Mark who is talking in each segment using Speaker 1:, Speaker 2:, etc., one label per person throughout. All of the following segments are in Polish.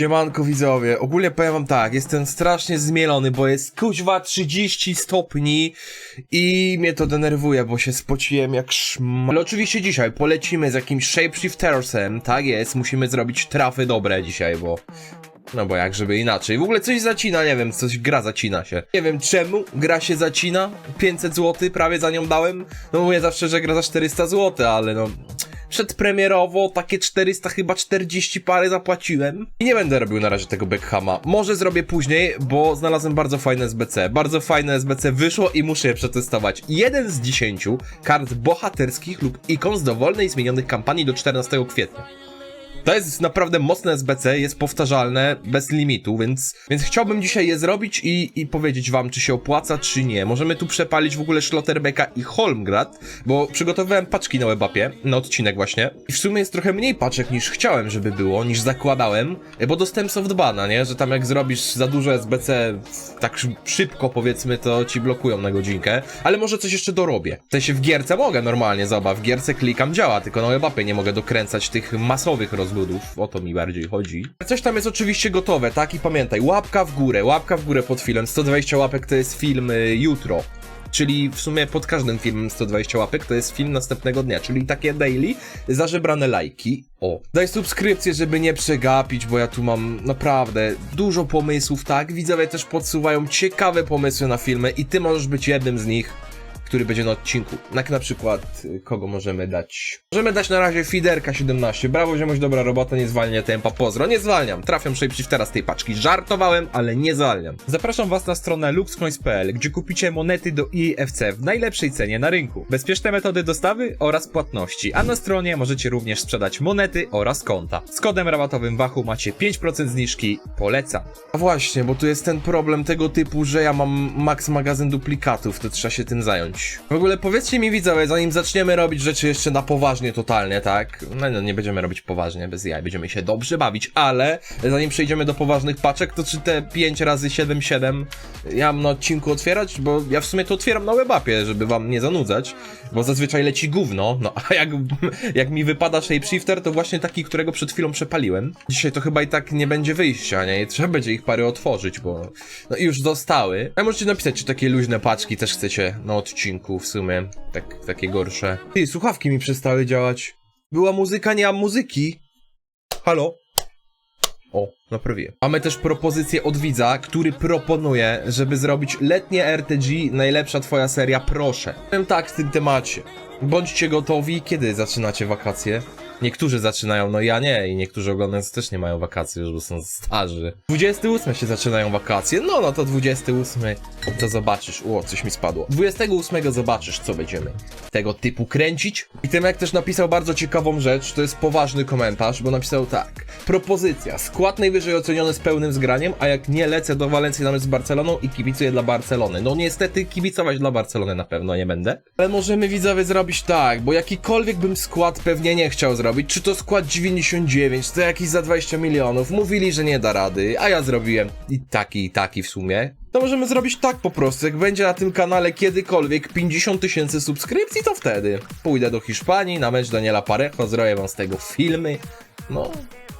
Speaker 1: Siemanko widzowie, ogólnie powiem wam tak, jestem strasznie zmielony, bo jest kuźwa 30 stopni i mnie to denerwuje, bo się spociłem jak szm... Ale oczywiście dzisiaj polecimy z jakimś shapeshiftersem, tak jest, musimy zrobić trafy dobre dzisiaj, bo... No bo jak żeby inaczej. W ogóle coś zacina, nie wiem, coś gra zacina się. Nie wiem czemu gra się zacina. 500 zł prawie za nią dałem. No mówię zawsze, że gra za 400 zł, ale no przedpremierowo takie 400 chyba 40 pary zapłaciłem. I nie będę robił na razie tego Beckhama. Może zrobię później, bo znalazłem bardzo fajne SBC. Bardzo fajne SBC wyszło i muszę je przetestować. Jeden z 10 kart bohaterskich lub ikon z dowolnej zmienionych kampanii do 14 kwietnia. To jest naprawdę mocne SBC, jest powtarzalne, bez limitu, więc, więc chciałbym dzisiaj je zrobić i, i powiedzieć wam, czy się opłaca, czy nie. Możemy tu przepalić w ogóle Schlotterbecka i Holmgrad, bo przygotowałem paczki na webapie, na odcinek właśnie. I w sumie jest trochę mniej paczek niż chciałem, żeby było, niż zakładałem, bo dostałem softbana, nie? Że tam jak zrobisz za dużo SBC tak szy- szybko powiedzmy, to ci blokują na godzinkę, ale może coś jeszcze dorobię. W sensie w gierce mogę normalnie, zobacz, w gierce klikam, działa, tylko na webapie nie mogę dokręcać tych masowych rozbudów, o to mi bardziej chodzi. Coś tam jest oczywiście gotowe, tak? I pamiętaj, łapka w górę, łapka w górę pod filmem, 120 łapek to jest film y, jutro. Czyli w sumie pod każdym filmem 120 łapek to jest film następnego dnia, czyli takie daily za żebrane lajki. O. Daj subskrypcję, żeby nie przegapić, bo ja tu mam naprawdę dużo pomysłów, tak? Widzowie też podsuwają ciekawe pomysły na filmy i ty możesz być jednym z nich który będzie na odcinku. Jak na przykład, y, kogo możemy dać? Możemy dać na razie Fiderka 17. Brawo, ziomuś, dobra robota, nie zwalnia tempa, pozdro. Nie zwalniam, trafiam shapeshiftera z tej paczki. Żartowałem, ale nie zwalniam. Zapraszam was na stronę luxcoins.pl, gdzie kupicie monety do EFC w najlepszej cenie na rynku. Bezpieczne metody dostawy oraz płatności, a na stronie możecie również sprzedać monety oraz konta. Z kodem rabatowym Wachu macie 5% zniżki, polecam. A właśnie, bo tu jest ten problem tego typu, że ja mam max magazyn duplikatów, to trzeba się tym zająć. W ogóle powiedzcie mi widzowie, zanim zaczniemy robić rzeczy jeszcze na poważnie totalnie, tak? No, no nie będziemy robić poważnie, bez jaj, będziemy się dobrze bawić, ale zanim przejdziemy do poważnych paczek, to czy te 5 razy 7 7 ja mam na odcinku otwierać? Bo ja w sumie to otwieram na webapie, żeby wam nie zanudzać, bo zazwyczaj leci gówno, no a jak, jak mi wypada shapeshifter, to właśnie taki, którego przed chwilą przepaliłem. Dzisiaj to chyba i tak nie będzie wyjścia, nie? I trzeba będzie ich parę otworzyć, bo no i już zostały. A możecie napisać, czy takie luźne paczki też chcecie na odcinku w sumie, tak, takie gorsze. Ty, słuchawki mi przestały działać. Była muzyka, nie mam muzyki. Halo? O, naprawiłem. Mamy też propozycję od widza, który proponuje, żeby zrobić letnie RTG, najlepsza twoja seria, proszę. Powiem tak w tym temacie. Bądźcie gotowi, kiedy zaczynacie wakacje. Niektórzy zaczynają, no ja nie, i niektórzy oglądając też nie mają wakacji, już bo są starzy. 28 się zaczynają wakacje, no no to 28 to zobaczysz, o, coś mi spadło. 28 zobaczysz, co będziemy tego typu kręcić. I Tymek też napisał bardzo ciekawą rzecz, to jest poważny komentarz, bo napisał tak. Propozycja, skład najwyżej oceniony z pełnym zgraniem, a jak nie lecę do Walencji nawet z Barceloną i kibicuję dla Barcelony. No niestety kibicować dla Barcelony na pewno nie będę. Ale możemy widzowie zrobić tak, bo jakikolwiek bym skład pewnie nie chciał zrobić, czy to skład 99, to jakiś za 20 milionów, mówili, że nie da rady, a ja zrobiłem. I taki, i taki w sumie. To możemy zrobić tak po prostu, jak będzie na tym kanale kiedykolwiek 50 tysięcy subskrypcji, to wtedy pójdę do Hiszpanii na mecz Daniela Parejo, zrobię wam z tego filmy, no...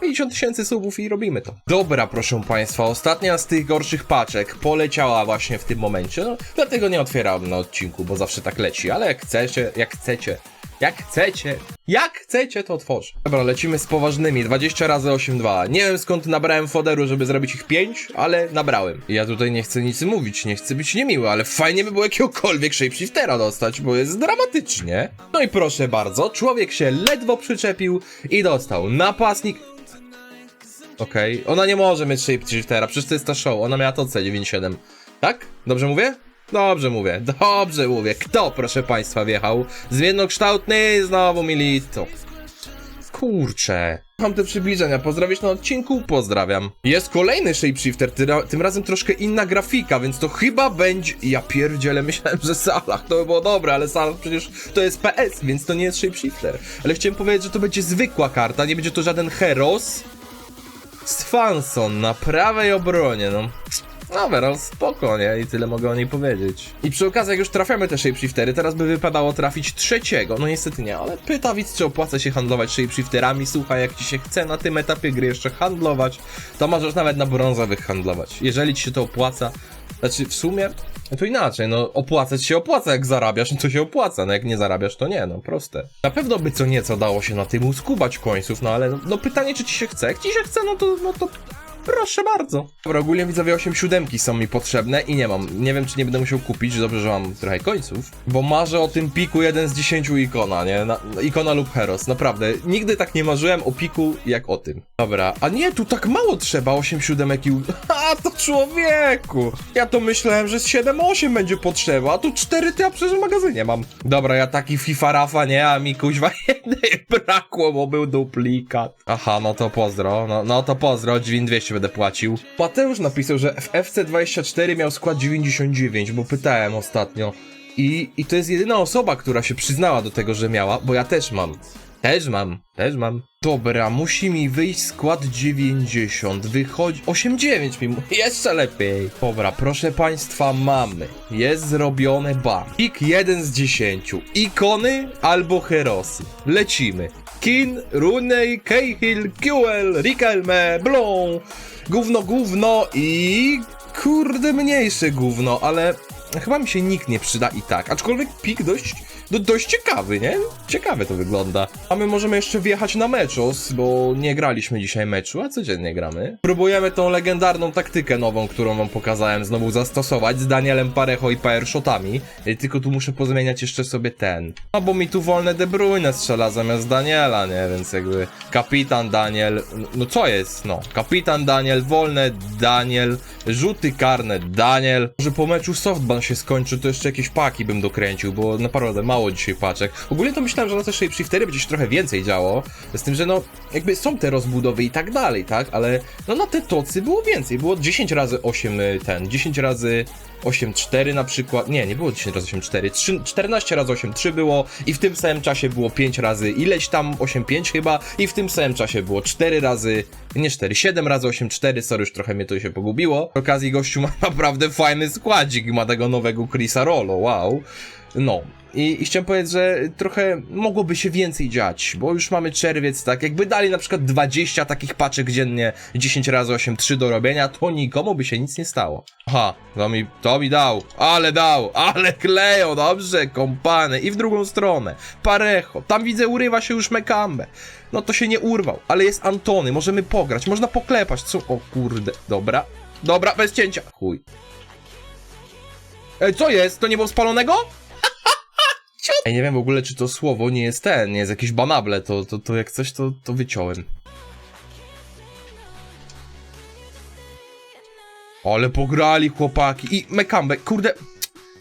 Speaker 1: 50 tysięcy subów i robimy to. Dobra, proszę Państwa, ostatnia z tych gorszych paczek poleciała właśnie w tym momencie, no, dlatego nie otwieram na odcinku, bo zawsze tak leci, ale jak chcecie, jak chcecie, jak chcecie, jak chcecie, to otworzę. Dobra, lecimy z poważnymi, 20 razy 8,2. Nie wiem skąd nabrałem foderu, żeby zrobić ich 5, ale nabrałem. Ja tutaj nie chcę nic mówić, nie chcę być niemiły, ale fajnie by było jakiegokolwiek shapeshiftera dostać, bo jest dramatycznie. No i proszę bardzo, człowiek się ledwo przyczepił i dostał napastnik, Okej, ona nie może mieć shapeshiftera, przecież to jest ta show, ona miała to C97. Tak? Dobrze mówię? Dobrze mówię, dobrze mówię. Kto, proszę państwa, wjechał? Zmiennokształtny, znowu milito. Kurczę. Mam te przybliżenia. Pozdrawiać na odcinku? Pozdrawiam. Jest kolejny shapeshifter, tym razem troszkę inna grafika, więc to chyba będzie... Ja pierdzielę, myślałem, że Salah to by było dobre, ale Salah przecież to jest PS, więc to nie jest shapeshifter. Ale chciałem powiedzieć, że to będzie zwykła karta, nie będzie to żaden Heros. Swanson na prawej obronie, no. Overall spoko, nie? I tyle mogę o niej powiedzieć. I przy okazji, jak już trafiamy te shapeshiftery, teraz by wypadało trafić trzeciego. No niestety nie, ale pyta widz, czy opłaca się handlować shapeshifterami. Słuchaj, jak ci się chce na tym etapie gry jeszcze handlować, to możesz nawet na brązowych handlować. Jeżeli ci się to opłaca, znaczy w sumie, no to inaczej, no opłacać się opłaca, jak zarabiasz, no to się opłaca, no jak nie zarabiasz, to nie, no proste. Na pewno by co nieco dało się na tym uskubać końców, no ale no, no pytanie, czy ci się chce. Jak ci się chce, no to, no to Proszę bardzo. Dobra, ogólnie widzowie 8 siódemki są mi potrzebne i nie mam. Nie wiem, czy nie będę musiał kupić, dobrze, że mam trochę końców. Bo marzę o tym piku 1 z 10 ikona, nie? Na, ikona lub heros, naprawdę. Nigdy tak nie marzyłem o piku jak o tym. Dobra, a nie, tu tak mało trzeba, 8 siódemek i... A, to człowieku! Ja to myślałem, że z 7-8 będzie potrzeba, a tu 4 to ja przecież w magazynie mam. Dobra, ja taki FIFA Rafa, nie? A mi kuźwa jednej brakło, bo był duplikat. Aha, no to pozdro, no, no to pozdro, dźwin 200 będę płacił. Mateusz napisał, że w FC24 miał skład 99, bo pytałem ostatnio. I, I to jest jedyna osoba, która się przyznała do tego, że miała, bo ja też mam. Też mam, też mam. Dobra, musi mi wyjść skład 90. Wychodzi. 89 mi jeszcze lepiej. Dobra, proszę państwa, mamy. Jest zrobione bar. Pik 1 z 10. Ikony albo herosy. Lecimy. Kin, Runej, Cahill, QL, Rikelme, Blon. Gówno, gówno i. Kurde, mniejsze gówno, ale chyba mi się nikt nie przyda i tak. Aczkolwiek pik dość, do, dość ciekawy, nie? Ciekawe to wygląda. A my możemy jeszcze wjechać na meczos, bo nie graliśmy dzisiaj meczu, a codziennie gramy. Próbujemy tą legendarną taktykę nową, którą wam pokazałem, znowu zastosować z Danielem Parejo i PR shotami. Y, Tylko tu muszę pozmieniać jeszcze sobie ten. No bo mi tu wolne De Bruyne strzela zamiast Daniela, nie? Więc jakby kapitan Daniel, no co jest? No, kapitan Daniel, wolne Daniel, rzuty karne Daniel. Może po meczu softban się skończy, to jeszcze jakieś paki bym dokręcił, bo naprawdę mało dzisiaj paczek. Ogólnie to myślałem, że na te shapeshiftery będzie się trochę więcej działo, z tym, że no, jakby są te rozbudowy i tak dalej, tak? Ale no na te tocy było więcej, było 10 razy 8 y, ten, 10 razy 8-4 na przykład. Nie, nie było 10 razy 8-4. 3, 14 razy 8-3 było i w tym samym czasie było 5 razy ileś tam 8-5 chyba i w tym samym czasie było 4 razy, nie 4, 7 razy 8-4, sorry, już trochę mnie to się pogubiło. Przy okazji gościu ma naprawdę fajny składzik, ma tego nowego Chrisa Rolo, wow. No. I, I chciałem powiedzieć, że trochę mogłoby się więcej dziać, bo już mamy czerwiec, tak? Jakby dali na przykład 20 takich paczek dziennie, 10 razy 8, 3 do robienia, to nikomu by się nic nie stało. Aha, to mi, to mi dał, ale dał, ale kleją, dobrze, kompany. I w drugą stronę, Parejo, tam widzę urywa się już Mekambe. No to się nie urwał, ale jest Antony, możemy pograć, można poklepać, co? O kurde, dobra, dobra, bez cięcia, chuj. Ej, co jest? To nie było spalonego? Ej, nie wiem w ogóle, czy to słowo nie jest ten, nie jest jakieś banable, to, to, to jak coś, to, to wyciąłem. Ale pograli chłopaki i Mekambe, kurde...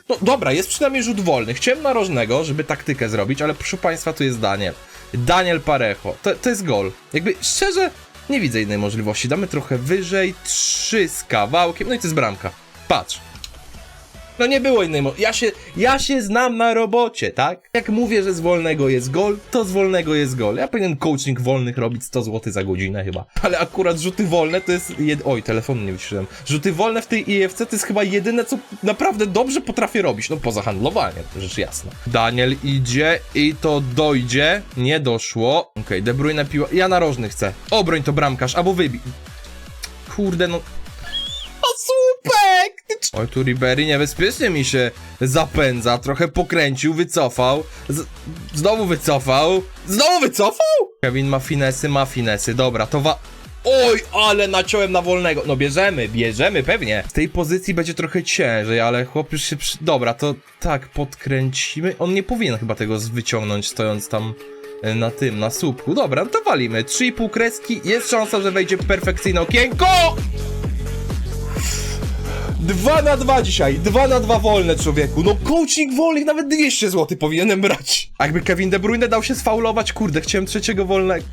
Speaker 1: No dobra, jest przynajmniej rzut wolny. Chciałem narożnego, żeby taktykę zrobić, ale proszę państwa, tu jest Daniel. Daniel Parejo. To, to jest gol. Jakby szczerze, nie widzę innej możliwości. Damy trochę wyżej, trzy z kawałkiem, no i to jest bramka. Patrz. No nie było innej mo- ja się, ja się znam na robocie, tak? Jak mówię, że z wolnego jest gol, to z wolnego jest gol. Ja powinien coaching wolnych robić 100 zł za godzinę chyba. Ale akurat rzuty wolne to jest... Jed- Oj, telefonu nie wyciszyłem. Rzuty wolne w tej IFC to jest chyba jedyne, co naprawdę dobrze potrafię robić. No poza handlowaniem, rzecz jasna. Daniel idzie i to dojdzie. Nie doszło. Okej, De Bruyne piła... Ja narożny chcę. Obroń to bramkarz, albo wybij. Kurde, no... Oj, tu Ribery niebezpiecznie mi się zapędza. Trochę pokręcił, wycofał. Z znowu wycofał. Znowu wycofał? Kevin ma finesy, ma finesy. Dobra, to wa... Oj, ale naciąłem na wolnego. No bierzemy, bierzemy pewnie. Z tej pozycji będzie trochę ciężej, ale chłop już się przy... Dobra, to tak, podkręcimy. On nie powinien chyba tego wyciągnąć stojąc tam e, na tym, na słupku. Dobra, no to walimy. 3,5 kreski. Jest szansa, że wejdzie perfekcyjne okienko! Dwa na dwa dzisiaj, dwa na dwa wolne człowieku. No coaching wolnych nawet 200 zł powinienem brać. A jakby Kevin De Bruyne dał się sfaulować, kurde, chciałem trzeciego wolnego.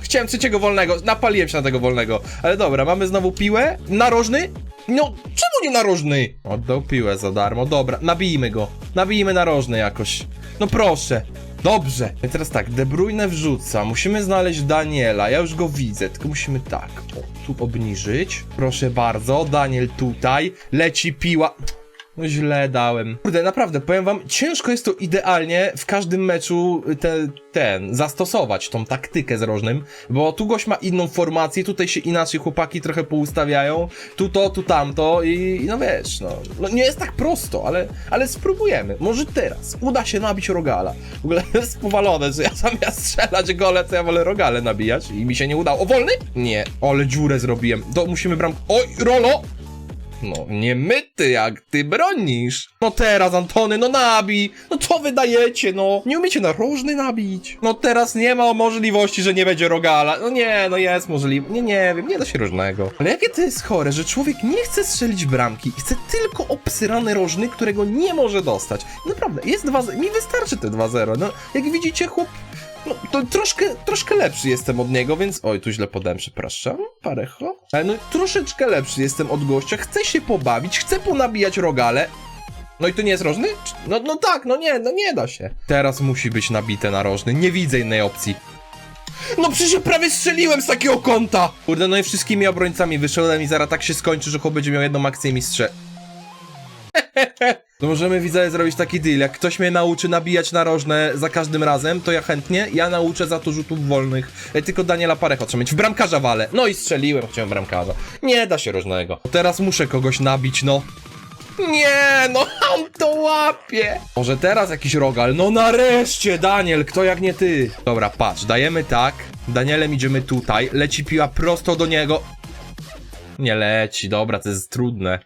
Speaker 1: Chciałem trzeciego wolnego, napaliłem się na tego wolnego. Ale dobra, mamy znowu piłę. Narożny? No, czemu nie narożny? Oddał piłę za darmo, dobra, nabijmy go. Nabijmy narożny jakoś. No proszę. Dobrze. I teraz tak, De Bruyne wrzuca. Musimy znaleźć Daniela. Ja już go widzę, tylko musimy tak. O, tu obniżyć. Proszę bardzo. Daniel tutaj. Leci piła. No źle dałem. Kurde, naprawdę, powiem wam, ciężko jest to idealnie w każdym meczu te, ten, zastosować tą taktykę z rożnym, bo tu gość ma inną formację, tutaj się inaczej chłopaki trochę poustawiają, tu to, tu tamto i, i no wiesz, no, no nie jest tak prosto, ale, ale spróbujemy. Może teraz uda się nabić Rogala. W ogóle jest powalone, że ja zamiast strzelać gole, to ja wolę Rogale nabijać i mi się nie udało. O, wolny? Nie, ale dziurę zrobiłem. To musimy bram... Oj, Rolo! No, nie myty, jak ty bronisz. No teraz, Antony, no nabij. No co wydajecie, no? Nie umiecie narożny nabić. No teraz nie ma możliwości, że nie będzie rogala. No nie, no jest możliwe. Nie, nie wiem, nie da się różnego. Ale jakie to jest chore, że człowiek nie chce strzelić bramki i chce tylko obsyrany rożny, którego nie może dostać. Naprawdę, jest 2 Mi wystarczy te 2-0. No, jak widzicie, chłop no, to troszkę, troszkę lepszy jestem od niego, więc... Oj, tu źle podałem, przepraszam. Parecho. Ale no, troszeczkę lepszy jestem od gościa. Chcę się pobawić, chcę ponabijać rogale. No i to nie jest rożny? No, no tak, no nie, no nie da się. Teraz musi być nabite na rożny. Nie widzę innej opcji. No przecież prawie strzeliłem z takiego kąta! Kurde, no i wszystkimi obrońcami wyszedłem i zaraz tak się skończy, że chłop będzie miał jedną akcję i mi strze... To możemy widzowie zrobić taki deal. Jak ktoś mnie nauczy nabijać narożne za każdym razem, to ja chętnie. Ja nauczę za to rzutów wolnych. Tylko Daniela Parecho trzeba mieć. W bramkarza walę. No i strzeliłem, chciałem bramkarza. Nie da się różnego. Teraz muszę kogoś nabić, no. Nie, no on to łapie. Może teraz jakiś rogal. No nareszcie, Daniel, kto jak nie ty. Dobra, patrz, dajemy tak. Danielem idziemy tutaj. Leci piła prosto do niego. Nie leci, dobra, to jest trudne.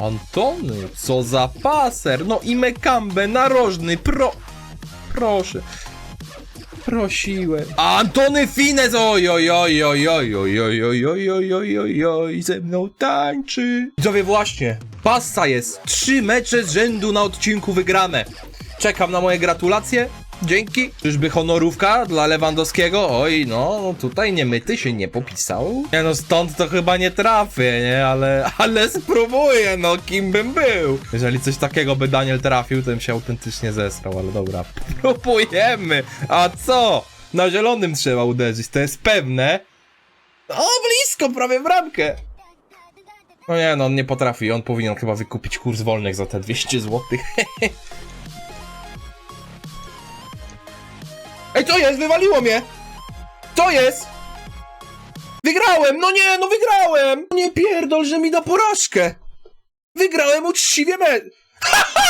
Speaker 1: Antony, co za paser, no i Mekambe, narożny, pro... Proszę. Prosiłem. Antony Fines, oj, oj, oj, oj, oj, oj, oj, oj, oj, oj, oj, oj, oj, ze mną tańczy. Widzowie, właśnie, passa jest. Trzy mecze z rzędu na odcinku wygrane. Czekam na moje gratulacje. Dzięki. Czyżby honorówka dla Lewandowskiego? Oj, no, tutaj niemyty się nie popisał. Nie no, stąd to chyba nie trafię, nie? Ale, ale spróbuję, no, kim bym był. Jeżeli coś takiego by Daniel trafił, to bym się autentycznie zesrał, ale dobra. Próbujemy. A co? Na zielonym trzeba uderzyć, to jest pewne. O, blisko, prawie w ramkę. No nie, no on nie potrafi, on powinien chyba wykupić kurs wolnych za te 200 złotych. Co jest? Wywaliło mnie! Co jest? Wygrałem! No nie, no wygrałem! Nie pierdol, że mi da porażkę! Wygrałem uczciwie me... Haha!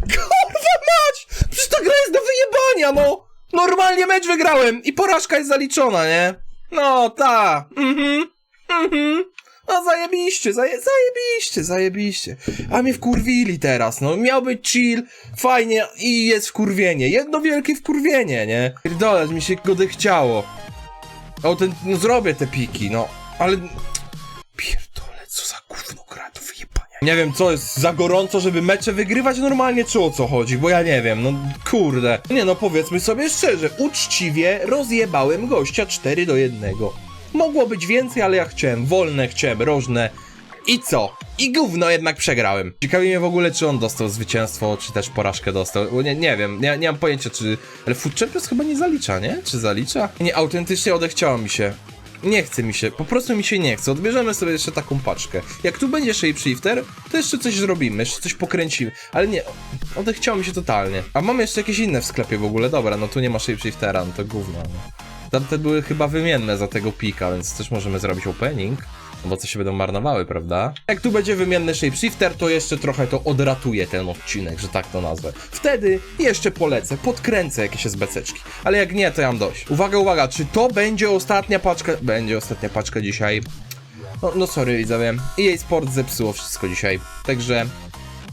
Speaker 1: Kurwa mać! Przecież ta gra jest do wyjebania, no! Normalnie mecz wygrałem i porażka jest zaliczona, nie? No, ta. Mhm. Mhm. No zajebiście, zaje, zajebiście, zajebiście. A mnie wkurwili teraz, no. Miał być chill, fajnie i jest wkurwienie. Jedno wielkie wkurwienie, nie? Pierdolę, mi się go chciało. O, ten, no zrobię te piki, no. Ale... Pierdolę, co za gówno gra do wyjebania. Nie wiem, co jest za gorąco, żeby mecze wygrywać normalnie, czy o co chodzi, bo ja nie wiem, no kurde. Nie no, powiedzmy sobie szczerze, uczciwie rozjebałem gościa 4 do 1. Mogło być więcej, ale ja chciałem wolne, chciałem rożne. I co? I gówno jednak przegrałem. Ciekawi mnie w ogóle, czy on dostał zwycięstwo, czy też porażkę dostał. Nie, nie wiem, nie, nie mam pojęcia, czy... Ale Food Champions chyba nie zalicza, nie? Czy zalicza? Nie, autentycznie odechciało mi się. Nie chce mi się, po prostu mi się nie chce. Odbierzemy sobie jeszcze taką paczkę. Jak tu będzie shapeshifter, to jeszcze coś zrobimy, jeszcze coś pokręcimy. Ale nie, odechciało mi się totalnie. A mam jeszcze jakieś inne w sklepie w ogóle. Dobra, no tu nie ma shapeshiftera, no to gówno. No. Tamte były chyba wymienne za tego pika, więc też możemy zrobić opening. No bo co się będą marnowały, prawda? Jak tu będzie wymienny shapeshifter, to jeszcze trochę to odratuje ten odcinek, że tak to nazwę. Wtedy jeszcze polecę, podkręcę jakieś SBCczki. Ale jak nie, to ja mam dość. Uwaga, uwaga, czy to będzie ostatnia paczka? Będzie ostatnia paczka dzisiaj. No, no sorry widzowie, EA Sport zepsuło wszystko dzisiaj. Także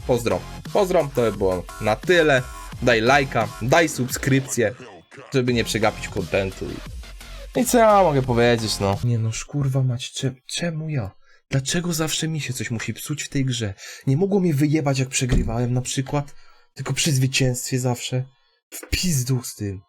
Speaker 1: pozdro. Pozdro, to by było na tyle. Daj lajka, daj subskrypcję, żeby nie przegapić kontentu. I co ja mogę powiedzieć, no? Nie no, szkurwa mać, cze czemu ja? Dlaczego zawsze mi się coś musi psuć w tej grze? Nie mogło mnie wyjebać jak przegrywałem na przykład, tylko przy zwycięstwie zawsze. W pizdu z tym.